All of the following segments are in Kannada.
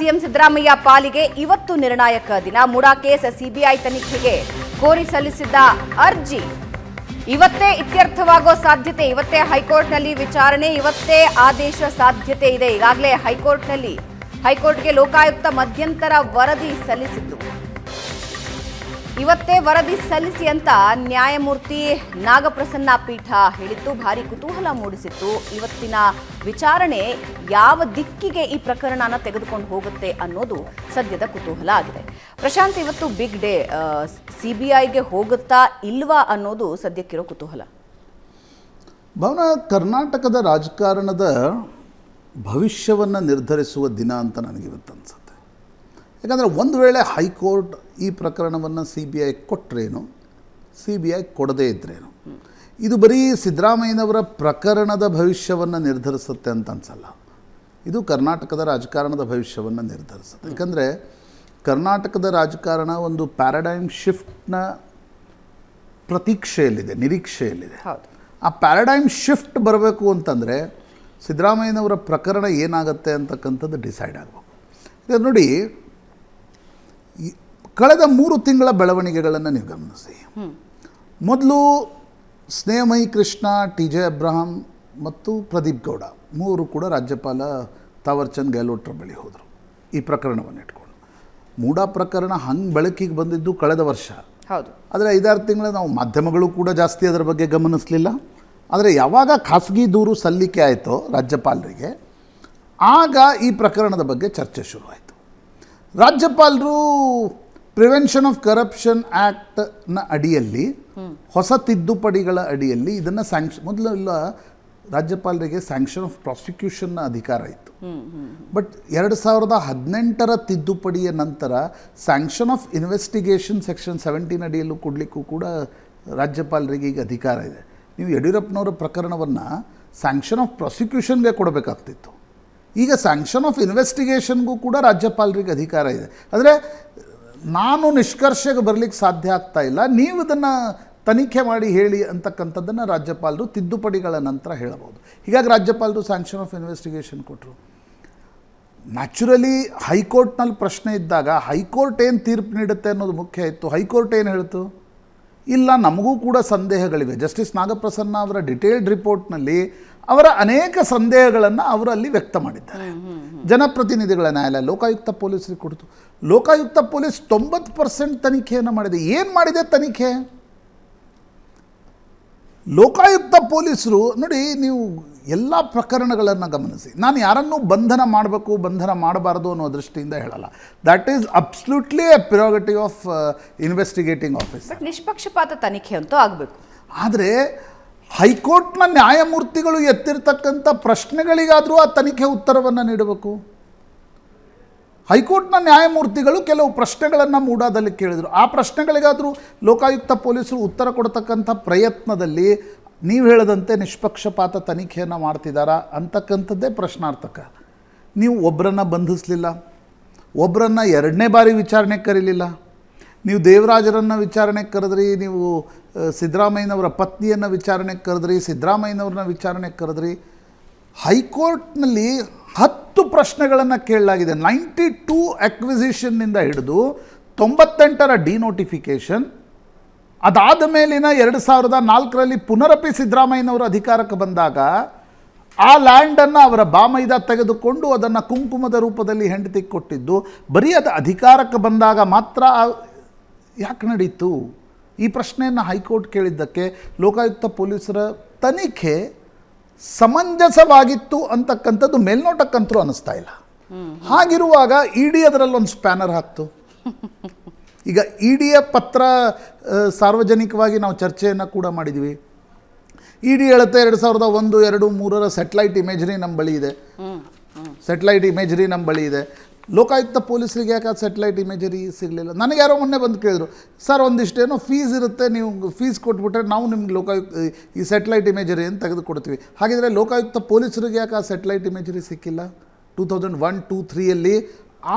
ಸಿಎಂ ಸಿದ್ದರಾಮಯ್ಯ ಪಾಲಿಗೆ ಇವತ್ತು ನಿರ್ಣಾಯಕ ದಿನ. ಮುಡಾ ಕೇಸ್ ಸಿಬಿಐ ತನಿಖೆಗೆ ಕೋರಿ ಸಲ್ಲಿಸಿದ್ದ ಅರ್ಜಿ. ಇವತ್ತೇ ಇತ್ಯರ್ಥವಾಗೋ ಸಾಧ್ಯತೆ, ಇವತ್ತೇ ಹೈಕೋರ್ಟ್ನಲ್ಲಿ ವಿಚಾರಣೆ, ಇವತ್ತೇ ಆದೇಶ ಸಾಧ್ಯತೆ ಇದೆ. ಈಗಾಗಲೇ ಹೈಕೋರ್ಟ್ನಲ್ಲಿ ಹೈಕೋರ್ಟ್ಗೆ ಲೋಕಾಯುಕ್ತ ಮಧ್ಯಂತರ ವರದಿ ಸಲ್ಲಿಸಿದ್ದು. ಇವತ್ತೇ ವರದಿ ಸಲ್ಲಿಸಿ ಅಂತ ನ್ಯಾಯಮೂರ್ತಿ ನಾಗಪ್ರಸನ್ನ ಪೀಠ ಹೇಳಿತ್ತು ಭಾರಿ ಕುತೂಹಲ ಮೂಡಿಸಿತ್ತು. ಇವತ್ತಿನ ವಿಚಾರಣೆ ಯಾವ ದಿಕ್ಕಿಗೆ ಈ ಪ್ರಕರಣನ ತೆಗೆದುಕೊಂಡು ಹೋಗುತ್ತೆ ಅನ್ನೋದು ಸದ್ಯದ ಕುತೂಹಲ ಆಗಿದೆ. ಪ್ರಶಾಂತ್, ಇವತ್ತು ಬಿಗ್ ಡೇ ಸಿ ಬಿ ಐಗೆ ಹೋಗುತ್ತಾ ಇಲ್ವಾ ಅನ್ನೋದು ಸದ್ಯಕ್ಕಿರೋ ಕುತೂಹಲ? ಭವನ, ಕರ್ನಾಟಕದ ರಾಜಕಾರಣದ ಭವಿಷ್ಯವನ್ನು ನಿರ್ಧರಿಸುವ ದಿನ ಅಂತ ನನಗಿವತ್ತು ಅನಿಸುತ್ತೆ. ಯಾಕಂದರೆ ಒಂದು ವೇಳೆ ಹೈಕೋರ್ಟ್ ಈ ಪ್ರಕರಣವನ್ನು ಸಿ ಬಿ ಐ ಕೊಟ್ಟರೇನು ಸಿ ಬಿ ಐ ಕೊಡದೇ ಇದ್ರೇನು? ಇದು ಬರೀ ಸಿದ್ದರಾಮಯ್ಯನವರ ಪ್ರಕರಣದ ಭವಿಷ್ಯವನ್ನು ನಿರ್ಧರಿಸುತ್ತೆ ಅಂತ ಅನ್ಸಲ್ಲ ಇದು ಕರ್ನಾಟಕದ ರಾಜಕಾರಣದ ಭವಿಷ್ಯವನ್ನು ನಿರ್ಧರಿಸುತ್ತೆ. ಯಾಕಂದರೆ ಕರ್ನಾಟಕದ ರಾಜಕಾರಣ ಒಂದು ಪ್ಯಾರಡೈಮ್ ಶಿಫ್ಟ್ನ ಪ್ರತೀಕ್ಷೆಯಲ್ಲಿದೆ ನಿರೀಕ್ಷೆಯಲ್ಲಿದೆ. ಆ ಪ್ಯಾರಡೈಮ್ ಶಿಫ್ಟ್ ಬರಬೇಕು ಅಂತಂದರೆ ಸಿದ್ದರಾಮಯ್ಯನವರ ಪ್ರಕರಣ ಏನಾಗುತ್ತೆ ಅಂತಕ್ಕಂಥದ್ದು ಡಿಸೈಡ್ ಆಗಬೇಕು. ಈಗ ನೋಡಿ ಕಳೆದ ಮೂರು ತಿಂಗಳ ಬೆಳವಣಿಗೆಗಳನ್ನು ನೀವು ಗಮನಿಸಿ. ಮೊದಲು Snehamayi Krishna T J Abraham ಮತ್ತು ಪ್ರದೀಪ್ ಗೌಡ ಮೂವರು ಕೂಡ ರಾಜ್ಯಪಾಲ ತಾವರ್ಚಂದ್ ಗೆಹ್ಲೋಟ್ರ ಬಳಿ ಹೋದರು. ಈ ಪ್ರಕರಣವನ್ನು ಇಟ್ಕೊಂಡು. ಮೂಡಾ ಪ್ರಕರಣ ಹಂಗೆ ಬೆಳಕಿಗೆ ಬಂದಿದ್ದು ಕಳೆದ ವರ್ಷ. ಹೌದು. ಆದರೆ ಐದಾರು ತಿಂಗಳ ನಾವು ಮಾಧ್ಯಮಗಳು ಕೂಡ ಜಾಸ್ತಿ ಅದರ ಬಗ್ಗೆ ಗಮನಿಸಲಿಲ್ಲ. ಆದರೆ ಯಾವಾಗ ಖಾಸಗಿ ದೂರು ಸಲ್ಲಿಕೆ ಆಯಿತೋ ರಾಜ್ಯಪಾಲರಿಗೆ ಆಗ ಈ ಪ್ರಕರಣದ ಬಗ್ಗೆ ಚರ್ಚೆ ಶುರುವಾಯಿತು. ರಾಜ್ಯಪಾಲರು ಪ್ರಿವೆನ್ಷನ್ ಆಫ್ ಕರಪ್ಷನ್ ಆ್ಯಕ್ಟ್ನ ಅಡಿಯಲ್ಲಿ ಹೊಸ ತಿದ್ದುಪಡಿಗಳ ಅಡಿಯಲ್ಲಿ ಇದನ್ನು ಸ್ಯಾಂಕ್ಷನ್ ಮೊದಲೆಲ್ಲ ರಾಜ್ಯಪಾಲರಿಗೆ ಸ್ಯಾಂಕ್ಷನ್ ಆಫ್ ಪ್ರಾಸಿಕ್ಯೂಷನ್ನ ಅಧಿಕಾರ ಇತ್ತು. ಬಟ್ ಎರಡು ಸಾವಿರದ ಹದಿನೆಂಟರ ತಿದ್ದುಪಡಿಯ ನಂತರ sanction of investigation section seventeen ಅಡಿಯಲ್ಲೂ ಕೊಡಲಿಕ್ಕೂ ಕೂಡ ರಾಜ್ಯಪಾಲರಿಗೆ ಈಗ ಅಧಿಕಾರ ಇದೆ. ನೀವು ಯಡಿಯೂರಪ್ಪನವರ ಪ್ರಕರಣವನ್ನು ಸ್ಯಾಂಕ್ಷನ್ ಆಫ್ ಪ್ರಾಸಿಕ್ಯೂಷನ್ಗೆ ಕೊಡಬೇಕಾಗ್ತಿತ್ತು. ಈಗ ಸ್ಯಾಂಕ್ಷನ್ ಆಫ್ ಇನ್ವೆಸ್ಟಿಗೇಷನ್ಗೂ ಕೂಡ ರಾಜ್ಯಪಾಲರಿಗೆ ಅಧಿಕಾರ ಇದೆ. ಆದರೆ ನಾನು ನಿಷ್ಕರ್ಷೆಗೆ ಬರಲಿಕ್ಕೆ ಸಾಧ್ಯ ಆಗ್ತಾ ಇಲ್ಲ. ನೀವು ಇದನ್ನು ತನಿಖೆ ಮಾಡಿ ಹೇಳಿ ಅಂತಕ್ಕಂಥದ್ದನ್ನು ರಾಜ್ಯಪಾಲರು ತಿದ್ದುಪಡಿಗಳ ನಂತರ ಹೇಳಬಹುದು. ಹೀಗಾಗಿ ರಾಜ್ಯಪಾಲರು ಸ್ಯಾಂಕ್ಷನ್ ಆಫ್ ಇನ್ವೆಸ್ಟಿಗೇಷನ್ ಕೊಟ್ಟರು ನ್ಯಾಚುರಲಿ ಹೈಕೋರ್ಟ್ನಲ್ಲಿ ಪ್ರಶ್ನೆ ಇದ್ದಾಗ ಹೈಕೋರ್ಟ್ ಏನು ತೀರ್ಪು ನೀಡುತ್ತೆ ಅನ್ನೋದು ಮುಖ್ಯ ಇತ್ತು. ಹೈಕೋರ್ಟ್ ಏನು ಹೇಳ್ತು? ಇಲ್ಲ, ನಮಗೂ ಕೂಡ ಸಂದೇಹಗಳಿವೆ. ಜಸ್ಟಿಸ್ ನಾಗಪ್ರಸನ್ನ ಅವರ ಡಿಟೇಲ್ಡ್ ರಿಪೋರ್ಟ್ನಲ್ಲಿ ಅವರ ಅನೇಕ ಸಂದೇಹಗಳನ್ನು ಅವರು ಅಲ್ಲಿ ವ್ಯಕ್ತ ಮಾಡಿದ್ದಾರೆ. ಜನಪ್ರತಿನಿಧಿಗಳ ನ್ಯಾಯಾಲಯ ಲೋಕಾಯುಕ್ತ ಪೊಲೀಸರಿಗೆ ಕೊಡ್ತು. ಲೋಕಾಯುಕ್ತ ಪೊಲೀಸ್ ತೊಂಬತ್ತು ಪರ್ಸೆಂಟ್ ತನಿಖೆಯನ್ನು ಮಾಡಿದೆ. ಏನು ಮಾಡಿದೆ ತನಿಖೆ? ಲೋಕಾಯುಕ್ತ ಪೊಲೀಸರು ನೋಡಿ ನೀವು ಎಲ್ಲ ಪ್ರಕರಣಗಳನ್ನು ಗಮನಿಸಿ. ನಾನು ಯಾರನ್ನೂ ಬಂಧನ ಮಾಡಬೇಕು ಬಂಧನ ಮಾಡಬಾರ್ದು ಅನ್ನೋ ದೃಷ್ಟಿಯಿಂದ ಹೇಳಲ್ಲ. That is absolutely a priority of investigating office ನಿಷ್ಪಕ್ಷಪಾತ ತನಿಖೆ ಅಂತೂ ಆಗಬೇಕು. ಆದರೆ ಹೈಕೋರ್ಟ್ನ ನ್ಯಾಯಮೂರ್ತಿಗಳು ಎತ್ತಿರ್ತಕ್ಕಂಥ ಪ್ರಶ್ನೆಗಳಿಗಾದರೂ ಆ ತನಿಖೆ ಉತ್ತರವನ್ನು ನೀಡಬೇಕು. ಹೈಕೋರ್ಟ್ನ ನ್ಯಾಯಮೂರ್ತಿಗಳು ಕೆಲವು ಪ್ರಶ್ನೆಗಳನ್ನು ಮೂಡಾದಲ್ಲಿ ಕೇಳಿದರು. ಆ ಪ್ರಶ್ನೆಗಳಿಗಾದರೂ ಲೋಕಾಯುಕ್ತ ಪೊಲೀಸರು ಉತ್ತರ ಕೊಡ್ತಕ್ಕಂಥ ಪ್ರಯತ್ನದಲ್ಲಿ ನೀವು ಹೇಳದಂತೆ ನಿಷ್ಪಕ್ಷಪಾತ ತನಿಖೆಯನ್ನು ಮಾಡ್ತಿದ್ದಾರಾ ಅಂತಕ್ಕಂಥದ್ದೇ ಪ್ರಶ್ನಾರ್ಥಕ. ನೀವು ಒಬ್ಬರನ್ನು ಬಂಧಿಸಲಿಲ್ಲ. ಒಬ್ಬರನ್ನು ಎರಡನೇ ಬಾರಿ ವಿಚಾರಣೆ ಕರೀಲಿಲ್ಲ. ನೀವು ದೇವರಾಜರನ್ನು ವಿಚಾರಣೆಗೆ ಕರೆದ್ರಿ, ನೀವು ಸಿದ್ದರಾಮಯ್ಯನವರ ಪತ್ನಿಯನ್ನು ವಿಚಾರಣೆಗೆ ಕರೆದ್ರಿ, ಸಿದ್ದರಾಮಯ್ಯನವ್ರನ್ನ ವಿಚಾರಣೆಗೆ ಕರೆದ್ರಿ, ಹೈಕೋರ್ಟ್ನಲ್ಲಿ ಹತ್ತು ಪ್ರಶ್ನೆಗಳನ್ನು ಕೇಳಲಾಗಿದೆ. ನೈಂಟಿ ಟೂ ಅಕ್ವಿಸಿಷನ್ನಿಂದ ಹಿಡಿದು ತೊಂಬತ್ತೆಂಟರ ಡಿನೋಟಿಫಿಕೇಷನ್, ಅದಾದ ಮೇಲಿನ ಎರಡು ಸಾವಿರದ ನಾಲ್ಕರಲ್ಲಿ ಪುನರಪಿ ಸಿದ್ದರಾಮಯ್ಯನವರು ಅಧಿಕಾರಕ್ಕೆ ಬಂದಾಗ ಆ ಲ್ಯಾಂಡನ್ನು ಅವರ ಬಾಮೈದ ತೆಗೆದುಕೊಂಡು ಅದನ್ನು ಕುಂಕುಮದ ರೂಪದಲ್ಲಿ ಹೆಂಡತಿ ಕೊಟ್ಟಿದ್ದು, ಬರೀ ಅದು ಅಧಿಕಾರಕ್ಕೆ ಬಂದಾಗ ಮಾತ್ರ ಯಾಕೆ ನಡೀತು? ಈ ಪ್ರಶ್ನೆಯನ್ನು ಹೈಕೋರ್ಟ್ ಕೇಳಿದ್ದಕ್ಕೆ ಲೋಕಾಯುಕ್ತ ಪೊಲೀಸರ ತನಿಖೆ ಸಮಂಜಸವಾಗಿತ್ತು ಅಂತಕ್ಕಂಥದ್ದು ಮೇಲ್ನೋಟಕ್ಕಂತರೂ ಅನ್ನಿಸ್ತಾ ಇಲ್ಲ. ಹಾಗಿರುವಾಗ ಇ ಡಿ ಅದರಲ್ಲೊಂದು ಸ್ಪ್ಯಾನರ್ ಹಾಕ್ತು. ಈಗ ಇ ಡಿಯ ಪತ್ರ ಸಾರ್ವಜನಿಕವಾಗಿ ನಾವು ಚರ್ಚೆಯನ್ನು ಕೂಡ ಮಾಡಿದ್ವಿ. ಇ ಡಿ ಹೇಳುತ್ತೆ ಎರಡು ಸಾವಿರದ ಒಂದು ಎರಡು ಮೂರರ ಸೆಟ್ಲೈಟ್ ಇಮೇಜರಿ ನಮ್ಮ ಬಳಿ ಇದೆ. ಸೆಟ್ಲೈಟ್ ಇಮೇಜರಿ ನಮ್ಮ ಬಳಿ ಇದೆ. ಲೋಕಾಯುಕ್ತ ಪೊಲೀಸರಿಗೆ ಯಾಕೆ ಸೆಟ್ಲೈಟ್ ಇಮೇಜರಿ ಸಿಗಲಿಲ್ಲ? ನನಗೆ ಯಾರೋ ಮೊನ್ನೆ ಬಂದು ಕೇಳಿದ್ರು ಸರ್ ಒಂದಿಷ್ಟೇನೋ ಫೀಸ್ ಇರುತ್ತೆ ನೀವು ಫೀಸ್ ಕೊಟ್ಬಿಟ್ರೆ ನಾವು ನಿಮ್ಗೆ ಲೋಕಾಯುಕ್ತ ಈ ಸೆಟ್ಲೈಟ್ ಇಮೇಜರಿ ಅಂತ ತೆಗೆದು ಕೊಡ್ತೀವಿ ಹಾಗಿದ್ರೆ ಲೋಕಾಯುಕ್ತ ಪೊಲೀಸರಿಗೆ ಯಾಕೆ ಆ ಸೆಟ್ಲೈಟ್ ಇಮೇಜರಿ ಸಿಕ್ಕಿಲ್ಲ? ಟೂ ತೌಸಂಡ್ ಒನ್ ಟೂ ತ್ರೀಯಲ್ಲಿ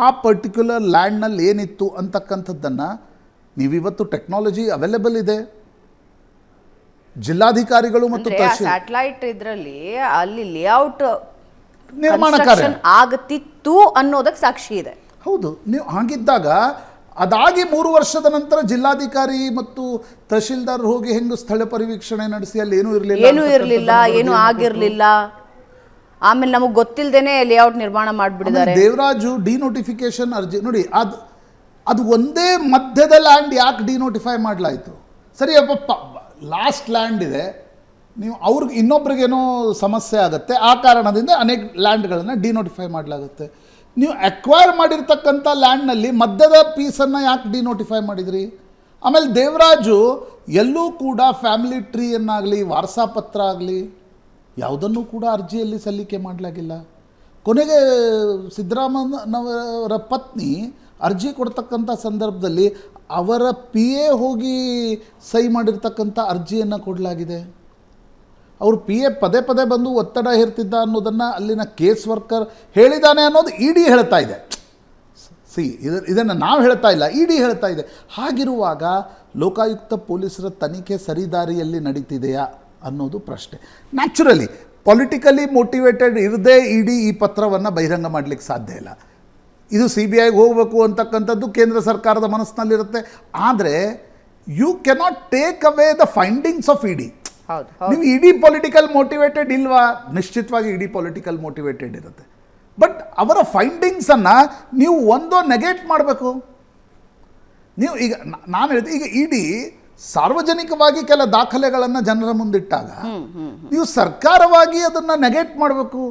ಆ ಪರ್ಟಿಕ್ಯುಲರ್ ಲ್ಯಾಂಡ್ನಲ್ಲಿ ಏನಿತ್ತು ಅಂತಕ್ಕಂಥದ್ದನ್ನು ನೀವಿವತ್ತು ಟೆಕ್ನಾಲಜಿ ಅವೈಲೇಬಲ್ ಇದೆ. ಜಿಲ್ಲಾಧಿಕಾರಿಗಳು ಮತ್ತು ಸ್ಯಾಟಲೈಟ್ ಇದರಲ್ಲಿ ಅಲ್ಲಿ ಲೇಔಟ್ ನಿರ್ಮಾಣ ಕಾರ್ಯ. ಆಗುತ್ತಿತ್ತು ಆಗತಿತ್ತು ಅನ್ನೋದಕ್ಕೆ ಸಾಕ್ಷಿ ಇದೆ. ಹೌದು ನೀವು ಹಾಗಿದ್ದಾಗ ಅದಾಗಿ ಮೂರು ವರ್ಷದ ನಂತರ ಜಿಲ್ಲಾಧಿಕಾರಿ ಮತ್ತು ತಹಶೀಲ್ದಾರ್ ಹೋಗಿ ಹೆಂಗು ಸ್ಥಳ ಪರಿವೀಕ್ಷಣೆ ನಡೆಸಿ ಅಲ್ಲಿ ಏನೂ ಇರಲಿಲ್ಲ ಏನೂ ಇರಲಿಲ್ಲ ಏನೂ ಆಗಿರ್ಲಿಲ್ಲ. ಆಮೇಲೆ ನಮಗೆ ಗೊತ್ತಿಲ್ಲದೇನೆ ಲೇಔಟ್ ನಿರ್ಮಾಣ ಮಾಡಿಬಿಟ್ಟಿದ್ದಾರೆ. ದೇವರಾಜು ಡಿನೋಟಿಫಿಕೇಶನ್ ಅರ್ಜಿ ನೋಡಿ ಅದು ಅದು ಒಂದೇ ಮಧ್ಯದ ಲ್ಯಾಂಡ್ ಯಾಕೆ ಡಿನೋಟಿಫೈ ಮಾಡಲಾಯಿತು? ಸರಿ ಅಪ್ಪ ಲಾಸ್ಟ್ ಲ್ಯಾಂಡ್ ಇದೆ. ನೀವು ಅವ್ರಿಗೆ ಇನ್ನೊಬ್ರಿಗೇನೋ ಸಮಸ್ಯೆ ಆಗುತ್ತೆ, ಆ ಕಾರಣದಿಂದ ಅನೇಕ ಲ್ಯಾಂಡ್ಗಳನ್ನು ಡಿನೋಟಿಫೈ ಮಾಡಲಾಗುತ್ತೆ. ನೀವು ಅಕ್ವೈರ್ ಮಾಡಿರ್ತಕ್ಕಂಥ ಲ್ಯಾಂಡ್ನಲ್ಲಿ ಮಧ್ಯದ ಪೀಸನ್ನು ಯಾಕೆ ಡಿನೋಟಿಫೈ ಮಾಡಿದ್ರಿ? ಆಮೇಲೆ ದೇವರಾಜು ಎಲ್ಲೂ ಕೂಡ ಫ್ಯಾಮಿಲಿ ಟ್ರೀಯನ್ನಾಗಲಿ, ವಾರಸಾಪತ್ರ ಆಗಲಿ, ಯಾವುದನ್ನು ಕೂಡ ಅರ್ಜಿಯಲ್ಲಿ ಸಲ್ಲಿಕೆ ಮಾಡಲಾಗಿಲ್ಲ. ಕೊನೆಗೆ ಸಿದ್ದರಾಮಯ್ಯನವರ ಪತ್ನಿ ಅರ್ಜಿ ಕೊಡ್ತಕ್ಕಂಥ ಸಂದರ್ಭದಲ್ಲಿ ಅವರ ಪಿ ಎ ಹೋಗಿ ಸಹಿ ಮಾಡಿರ್ತಕ್ಕಂಥ ಅರ್ಜಿಯನ್ನು ಕೊಡಲಾಗಿದೆ. ಅವರು ಪಿ ಎ ಪದೇ ಪದೇ ಬಂದು ಒತ್ತಡ ಹೇರ್ತಿದ್ದ ಅನ್ನೋದನ್ನು ಅಲ್ಲಿನ ಕೇಸ್ ವರ್ಕರ್ ಹೇಳಿದ್ದಾನೆ ಅನ್ನೋದು ಇಡಿ ಹೇಳ್ತಾ ಇದೆ. ಸಿ ಇದು, ಇದನ್ನು ನಾವು ಹೇಳ್ತಾ ಇಲ್ಲ ಇಡಿ ಹೇಳ್ತಾ ಇದೆ. ಹಾಗಿರುವಾಗ ಲೋಕಾಯುಕ್ತ ಪೊಲೀಸರ ತನಿಖೆ ಸರಿದಾರಿಯಲ್ಲಿ ನಡೀತಿದೆಯಾ ಅನ್ನೋದು ಪ್ರಶ್ನೆ. ನ್ಯಾಚುರಲಿ ಪೊಲಿಟಿಕಲಿ ಮೋಟಿವೇಟೆಡ್ ಇರದೇ ಇಡಿ ಈ ಪತ್ರವನ್ನು ಬಹಿರಂಗ ಮಾಡಲಿಕ್ಕೆ ಸಾಧ್ಯ ಇಲ್ಲ. ಇದು ಸಿ ಬಿ ಐಗೆ ಹೋಗಬೇಕು ಅಂತಕ್ಕಂಥದ್ದು ಕೇಂದ್ರ ಸರ್ಕಾರದ ಮನಸ್ಸಿನಲ್ಲಿರುತ್ತೆ. ಆದರೆ you cannot take away the findings of E ಹೌದು ನೀವು ಇಡೀ ಪೊಲಿಟಿಕಲ್ ಮೋಟಿವೇಟೆಡ್ ಇಲ್ವಾ? ನಿಶ್ಚಿತವಾಗಿ ಇಡೀ ಪೊಲಿಟಿಕಲ್ ಮೋಟಿವೇಟೆಡ್ ಇರುತ್ತೆ. ಬಟ್ ಅವರ ಫೈಂಡಿಂಗ್ಸನ್ನು ನೀವು ಒಂದೋ ನೆಗೆಟ್ ಮಾಡಬೇಕು. ನೀವು ಈಗ ನಾನು ಹೇಳಿದೆ ಈಗ ಇಡೀ ಸಾರ್ವಜನಿಕವಾಗಿ ಕೆಲ ದಾಖಲೆಗಳನ್ನು ಜನರ ಮುಂದಿಟ್ಟಾಗ ನೀವು ಸರ್ಕಾರವಾಗಿ ಅದನ್ನು ನೆಗೆಟ್ ಮಾಡಬೇಕು.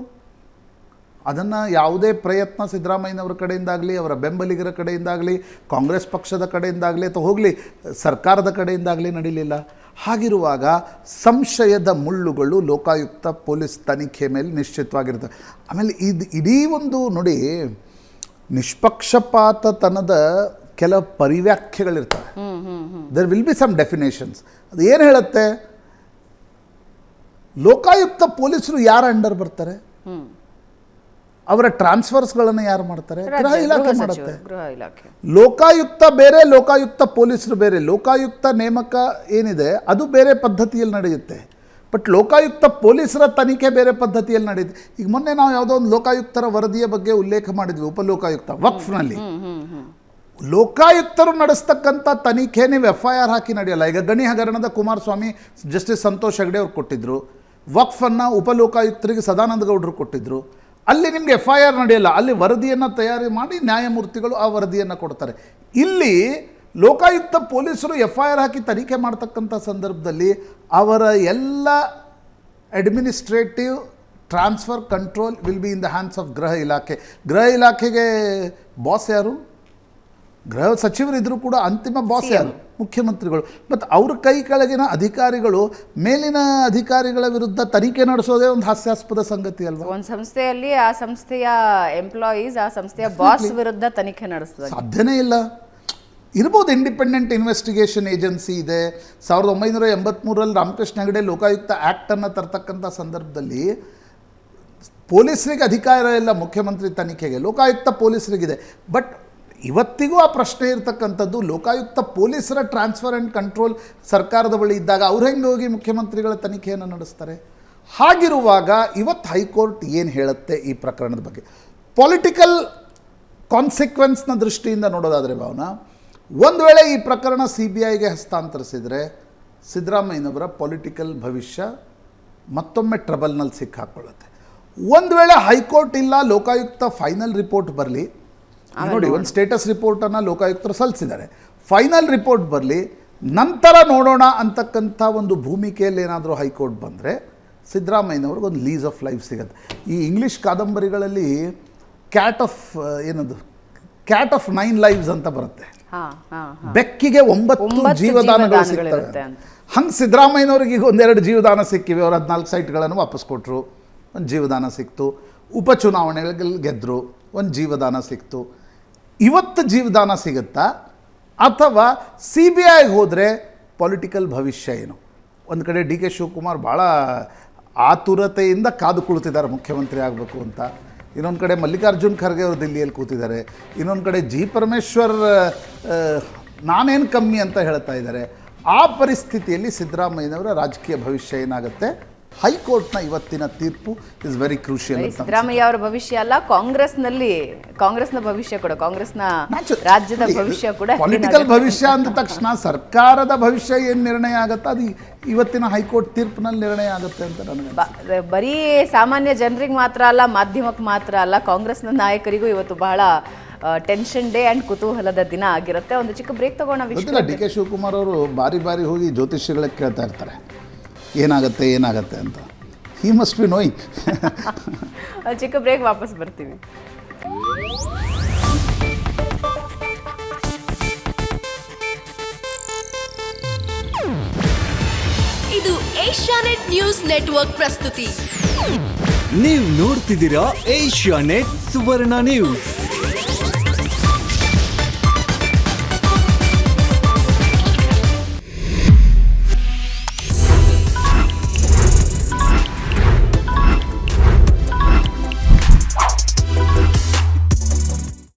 ಅದನ್ನು ಯಾವುದೇ ಪ್ರಯತ್ನ ಸಿದ್ದರಾಮಯ್ಯನವರ ಕಡೆಯಿಂದಾಗಲಿ ಅವರ ಬೆಂಬಲಿಗರ ಕಡೆಯಿಂದಾಗಲಿ ಕಾಂಗ್ರೆಸ್ ಪಕ್ಷದ ಕಡೆಯಿಂದಾಗಲಿ ಅಥವಾ ಹೋಗಲಿ ಸರ್ಕಾರದ ಕಡೆಯಿಂದಾಗಲಿ ನಡೀಲಿಲ್ಲ. ಹಾಗಿರುವಾಗ ಸಂಶಯದ ಮುಳ್ಳುಗಳು ಲೋಕಾಯುಕ್ತ ಪೊಲೀಸ್ ತನಿಖೆ ಮೇಲೆ ನಿಶ್ಚಿತವಾಗಿರ್ತವೆ ಆಮೇಲೆ ಇದು ಇಡೀ ಒಂದು ನೋಡಿ ನಿಷ್ಪಕ್ಷಪಾತತನದ ಕೆಲ ಪರಿವ್ಯಾಖ್ಯೆಗಳಿರ್ತವೆ. There will be some definitions ಅದು ಏನು ಹೇಳುತ್ತೆ? ಲೋಕಾಯುಕ್ತ ಪೊಲೀಸರು ಯಾರ ಅಂಡರ್ ಬರ್ತಾರೆ? ಅವರ ಟ್ರಾನ್ಸ್ಫರ್ಸ್ಗಳನ್ನು ಯಾರು ಮಾಡ್ತಾರೆ? ಗೃಹ ಇಲಾಖೆ ಮಾಡುತ್ತೆ. ಗೃಹ ಇಲಾಖೆ. ಲೋಕಾಯುಕ್ತ ಬೇರೆ ಲೋಕಾಯುಕ್ತ ಪೊಲೀಸರು ಬೇರೆ ಲೋಕಾಯುಕ್ತ ನೇಮಕ ಏನಿದೆ ಅದು ಬೇರೆ ಪದ್ಧತಿಯಲ್ಲಿ ನಡೆಯುತ್ತೆ. ಬಟ್ ಲೋಕಾಯುಕ್ತ ಪೊಲೀಸರ ತನಿಖೆ ಬೇರೆ ಪದ್ಧತಿಯಲ್ಲಿ ನಡೆಯುತ್ತೆ. ಈಗ ಮೊನ್ನೆ ನಾವು ಯಾವುದೋ ಒಂದು ಲೋಕಾಯುಕ್ತರ ವರದಿಯ ಬಗ್ಗೆ ಉಲ್ಲೇಖ ಮಾಡಿದ್ವಿ ಉಪಲೋಕಾಯುಕ್ತ ವಕ್ಫ್ನಲ್ಲಿ. ಲೋಕಾಯುಕ್ತರು ನಡೆಸ್ತಕ್ಕಂಥ ತನಿಖೆ ನೀವು ಎಫ್ ಐ ಆರ್ ಹಾಕಿ ನಡೆಯಲ್ಲ. ಈಗ ಗಣಿ ಹಗರಣದ ಕುಮಾರಸ್ವಾಮಿ ಜಸ್ಟಿಸ್ ಸಂತೋಷ್ ಹೆಗ್ಡೆ ಅವ್ರು ಕೊಟ್ಟಿದ್ದರು ವಕ್ಫನ್ನು ಉಪಲೋಕಾಯುಕ್ತರಿಗೆ ಸದಾನಂದ ಗೌಡರು ಕೊಟ್ಟಿದ್ದರು ಅಲ್ಲಿ ನಿಮಗೆ ಎಫ್ ಐ ಆರ್ ನಡೆಯಲ್ಲ, ಅಲ್ಲಿ ವರದಿಯನ್ನು ತಯಾರಿ ಮಾಡಿ ನ್ಯಾಯಮೂರ್ತಿಗಳು ಆ ವರದಿಯನ್ನು ಕೊಡ್ತಾರೆ. ಇಲ್ಲಿ ಲೋಕಾಯುಕ್ತ ಪೊಲೀಸರು ಎಫ್ ಐ ಆರ್ ಹಾಕಿ ತನಿಖೆ ಮಾಡ್ತಕ್ಕಂಥ ಸಂದರ್ಭದಲ್ಲಿ ಅವರ ಎಲ್ಲ administrative transfer control will be in the hands of ಗೃಹ ಇಲಾಖೆ. ಗೃಹ ಇಲಾಖೆಗೆ ಬಾಸ್ ಯಾರು? ಗೃಹ ಸಚಿವರಿದ್ದರೂ ಕೂಡ ಅಂತಿಮ ಬಾಸ್ ಯಾರು? ಮುಖ್ಯಮಂತ್ರಿಗಳು. ಮತ್ತು ಅವ್ರ ಕೈ ಕೆಳಗಿನ ಅಧಿಕಾರಿಗಳು ಮೇಲಿನ ಅಧಿಕಾರಿಗಳ ವಿರುದ್ಧ ತನಿಖೆ ನಡೆಸೋದೇ ಒಂದು ಹಾಸ್ಯಾಸ್ಪದ ಸಂಗತಿ ಅಲ್ವಾ? ಒಂದು ಸಂಸ್ಥೆಯಲ್ಲಿ ಆ ಸಂಸ್ಥೆಯ ಎಂಪ್ಲಾಯೀಸ್ ಆ ಸಂಸ್ಥೆಯ ಬಾಸ್ ವಿರುದ್ಧ ತನಿಖೆ ನಡೆಸ್ತದೆ ಸಾಧ್ಯನೇ ಇಲ್ಲ. ಇರ್ಬೋದು ಇಂಡಿಪೆಂಡೆಂಟ್ ಇನ್ವೆಸ್ಟಿಗೇಷನ್ ಏಜೆನ್ಸಿ ಇದೆ. ಸಾವಿರದ ಒಂಬೈನೂರ ಎಂಬತ್ತ್ಮೂರಲ್ಲಿ ರಾಮಕೃಷ್ಣ ಹೆಗಡೆ ಲೋಕಾಯುಕ್ತ ಆ್ಯಕ್ಟನ್ನು ತರ್ತಕ್ಕಂಥ ಸಂದರ್ಭದಲ್ಲಿ ಪೊಲೀಸರಿಗೆ ಅಧಿಕಾರ ಇಲ್ಲ ಮುಖ್ಯಮಂತ್ರಿ ತನಿಖೆಗೆ. ಲೋಕಾಯುಕ್ತ ಪೊಲೀಸರಿಗಿದೆ. ಬಟ್ ಇವತ್ತಿಗೂ ಆ ಪ್ರಶ್ನೆ ಇರತಕ್ಕಂಥದ್ದು ಲೋಕಾಯುಕ್ತ ಪೊಲೀಸರ ಟ್ರಾನ್ಸ್ಫರ್ ಆ್ಯಂಡ್ ಕಂಟ್ರೋಲ್ ಸರ್ಕಾರದ ಬಳಿ ಇದ್ದಾಗ ಅವ್ರು ಹೆಂಗೆ ಹೋಗಿ ಮುಖ್ಯಮಂತ್ರಿಗಳ ತನಿಖೆಯನ್ನು ನಡೆಸ್ತಾರೆ? ಹಾಗಿರುವಾಗ ಇವತ್ತು ಹೈಕೋರ್ಟ್ ಏನು ಹೇಳುತ್ತೆ ಈ ಪ್ರಕರಣದ ಬಗ್ಗೆ? ಪೊಲಿಟಿಕಲ್ ಕಾನ್ಸಿಕ್ವೆನ್ಸ್ನ ದೃಷ್ಟಿಯಿಂದ ನೋಡೋದಾದರೆ ಭಾವನ, ಒಂದು ವೇಳೆ ಈ ಪ್ರಕರಣ ಸಿ ಬಿ ಐಗೆ ಹಸ್ತಾಂತರಿಸಿದರೆ ಸಿದ್ದರಾಮಯ್ಯನವರ ಪೊಲಿಟಿಕಲ್ ಭವಿಷ್ಯ ಮತ್ತೊಮ್ಮೆ ಟ್ರಬಲ್ನಲ್ಲಿ ಸಿಕ್ಕಾಕೊಳ್ಳುತ್ತೆ. ಒಂದು ವೇಳೆ ಹೈಕೋರ್ಟ್ ಇಲ್ಲ, ಲೋಕಾಯುಕ್ತ ಫೈನಲ್ ರಿಪೋರ್ಟ್ ಬರಲಿ ನೋಡಿ ಒಂದು ಸ್ಟೇಟಸ್ ರಿಪೋರ್ಟನ್ನು ಲೋಕಾಯುಕ್ತರು ಸಲ್ಲಿಸಿದ್ದಾರೆ. ಫೈನಲ್ ರಿಪೋರ್ಟ್ ಬರಲಿ ನಂತರ ನೋಡೋಣ ಅಂತಕ್ಕಂಥ ಒಂದು ಭೂಮಿಕೆಯಲ್ಲಿ ಏನಾದರೂ ಹೈಕೋರ್ಟ್ ಬಂದರೆ ಸಿದ್ದರಾಮಯ್ಯನವ್ರಿಗೆ ಒಂದು ಲೀಸ್ ಆಫ್ ಲೈಫ್ ಸಿಗುತ್ತೆ. ಈ ಇಂಗ್ಲೀಷ್ ಕಾದಂಬರಿಗಳಲ್ಲಿ ಕ್ಯಾಟ್ ಆಫ್ ಏನದು ಕ್ಯಾಟ್ ಆಫ್ ನೈನ್ ಲೈವ್ಸ್ ಅಂತ ಬರುತ್ತೆ. ಬೆಕ್ಕಿಗೆ ಒಂಬತ್ತು ಜೀವದಾನಗಳು ಸಿಗ್ತವೆ. ಹಂಗೆ ಸಿದ್ದರಾಮಯ್ಯನವ್ರಿಗೆ ಈಗ ಒಂದೆರಡು ಜೀವದಾನ ಸಿಕ್ಕಿವೆ. ಅವ್ರು ಹದಿನಾಲ್ಕು ಸೈಟ್ಗಳನ್ನು ವಾಪಸ್ ಕೊಟ್ಟರು ಒಂದು ಜೀವದಾನ ಸಿಕ್ತು. ಉಪಚುನಾವಣೆಗಳಿಗೆ ಗೆದ್ದರು ಒಂದು ಜೀವದಾನ ಸಿಕ್ತು. ಇವತ್ತು ಜೀವದಾನ ಸಿಗುತ್ತಾ? ಅಥವಾ ಸಿ ಬಿ ಐಗೆ ಹೋದರೆ ಪೊಲಿಟಿಕಲ್ ಭವಿಷ್ಯ ಏನು? ಒಂದು ಕಡೆ ಡಿ ಕೆ ಶಿವಕುಮಾರ್ ಭಾಳ ಆತುರತೆಯಿಂದ ಕಾದು ಕುಳಿತಿದ್ದಾರೆ ಮುಖ್ಯಮಂತ್ರಿ ಆಗಬೇಕು ಅಂತ. ಇನ್ನೊಂದು ಕಡೆ ಮಲ್ಲಿಕಾರ್ಜುನ್ ಖರ್ಗೆ ಅವರು ದಿಲ್ಲಿಯಲ್ಲಿ ಕೂತಿದ್ದಾರೆ. ಇನ್ನೊಂದು ಕಡೆ ಜಿ ಪರಮೇಶ್ವರ್ ನಾನೇನು ಕಮ್ಮಿ ಅಂತ ಹೇಳ್ತಾ ಇದ್ದಾರೆ. ಆ ಪರಿಸ್ಥಿತಿಯಲ್ಲಿ ಸಿದ್ದರಾಮಯ್ಯನವರ ರಾಜಕೀಯ ಭವಿಷ್ಯ ಏನಾಗುತ್ತೆ? ಹೈಕೋರ್ಟ್ನ ಇವತ್ತಿನ ತೀರ್ಪು ಇಸ್ ವೆರಿ ಕ್ರೂಷಿಯಲ್ ಸಿದ್ದರಾಮಯ್ಯ ಅವರ ಭವಿಷ್ಯ ಅಲ್ಲ ಕಾಂಗ್ರೆಸ್ನಲ್ಲಿ ಕಾಂಗ್ರೆಸ್ನ ಭವಿಷ್ಯ ಕೂಡ ಕಾಂಗ್ರೆಸ್ನ ರಾಜ್ಯದ ಭವಿಷ್ಯ ಕೂಡ ಪೊಲಿಟಿಕಲ್ ಭವಿಷ್ಯ ಅಂದ ತಕ್ಷಣ ಸರ್ಕಾರದ ಭವಿಷ್ಯ ಏನು ನಿರ್ಣಯ ಆಗುತ್ತೆ? ಅದು ಇವತ್ತಿನ ಹೈಕೋರ್ಟ್ ತೀರ್ಪಿನಲ್ಲಿ ನಿರ್ಣಯ ಆಗುತ್ತೆ ಅಂತ ನನಗೆ ಬರೀ ಸಾಮಾನ್ಯ ಜನರಿಗೆ ಮಾತ್ರ ಅಲ್ಲ ಮಾಧ್ಯಮಕ್ಕೆ ಮಾತ್ರ ಅಲ್ಲ ಕಾಂಗ್ರೆಸ್ನ ನಾಯಕರಿಗೂ ಇವತ್ತು ಬಹಳ ಟೆನ್ಷನ್ ಡೇ ಅಂಡ್ ಕುತೂಹಲದ ದಿನ ಆಗಿರುತ್ತೆ. ಒಂದು ಚಿಕ್ಕ ಬ್ರೇಕ್ ತಗೋಣ ಡಿ ಕೆ ಶಿವಕುಮಾರ್ ಅವರು ಬಾರಿ ಬಾರಿ ಹೋಗಿ ಜ್ಯೋತಿಷ್ಯಗಳಿಗೆ ಕೇಳ್ತಾ ಇರ್ತಾರೆ. ಏನಾಗುತ್ತೆ ಏನಾಗುತ್ತೆ ಅಂತ. ಹಿ ಮಸ್ಟ್ ಬಿ ನೋಯಿಂಗ್ ಚಿಕ್ಕ ಬ್ರೇಕ್ ವಾಪಸ್ ಬರ್ತೀವಿ ಇದು ಏಷ್ಯಾನೆಟ್ ನ್ಯೂಸ್ ನೆಟ್ವರ್ಕ್ ಪ್ರಸ್ತುತಿ. ನೀವು ನೋಡ್ತಿದ್ದೀರಾ ಏಷ್ಯಾನೆಟ್ ಸುವರ್ಣ ನ್ಯೂಸ್.